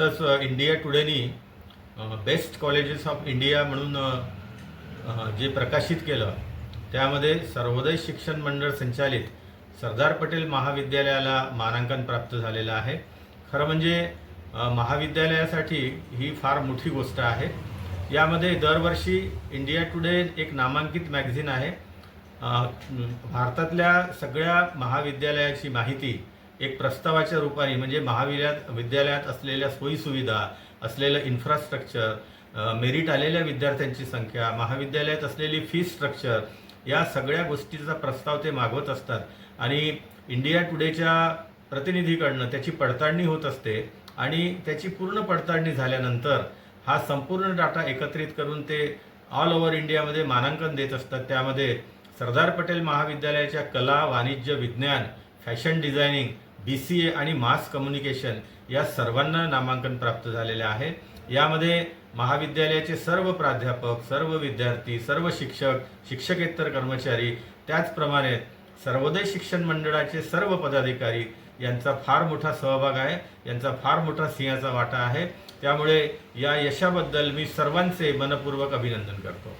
India टुडेनी best colleges of India म्हणून जे प्रकाशित केलं त्यामध्ये सर्वोदय शिक्षण मंडळ संचालित सरदार पटेल महाविद्यालयाला मानांकन प्राप्त झालेलं आहे. खरं म्हणजे महाविद्यालयासाठी ही फार मोठी गोष्ट आहे. यामध्ये दरवर्षी इंडिया टुडे एक नामांकित मॅगझिन आहे. भारतातल्या सगळ्या महाविद्यालयाची माहिती एक प्रस्तावाच्या रूपाने म्हणजे महाविद्यालयात विद्यालयात असलेल्या सोयीसुविधा असलेलं इन्फ्रास्ट्रक्चर मेरिट आलेल्या विद्यार्थ्यांची संख्या महाविद्यालयात असलेली फी स्ट्रक्चर या सगळ्या गोष्टीचा प्रस्ताव ते मागवत असतात. आणि इंडिया टुडेच्या प्रतिनिधीकडनं त्याची पडताळणी होत असते आणि त्याची पूर्ण पडताळणी झाल्यानंतर हा संपूर्ण डाटा एकत्रित करून ते ऑल ओव्हर इंडियामध्ये मानांकन देत असतात. त्यामध्ये सरदार पटेल महाविद्यालयाच्या कला वाणिज्य विज्ञान fashion designing B C A आणि मास कम्युनिकेशन या सर्वांना नामांकन प्राप्त झालेले आहे. यामध्ये महाविद्यालयाचे सर्व प्राध्यापक सर्व विद्यार्थी सर्व शिक्षक शिक्षकेतर कर्मचारी त्याचप्रमाणे सर्वोदय शिक्षण मंडळाचे सर्व पदाधिकारी यांचा फार मोठा सहभाग आहे यांचा फार मोठा सिंहाचा वाटा आहे. त्यामुळे या यशाबद्दल मी सर्वांचे मनपूर्वक अभिनंदन करतो.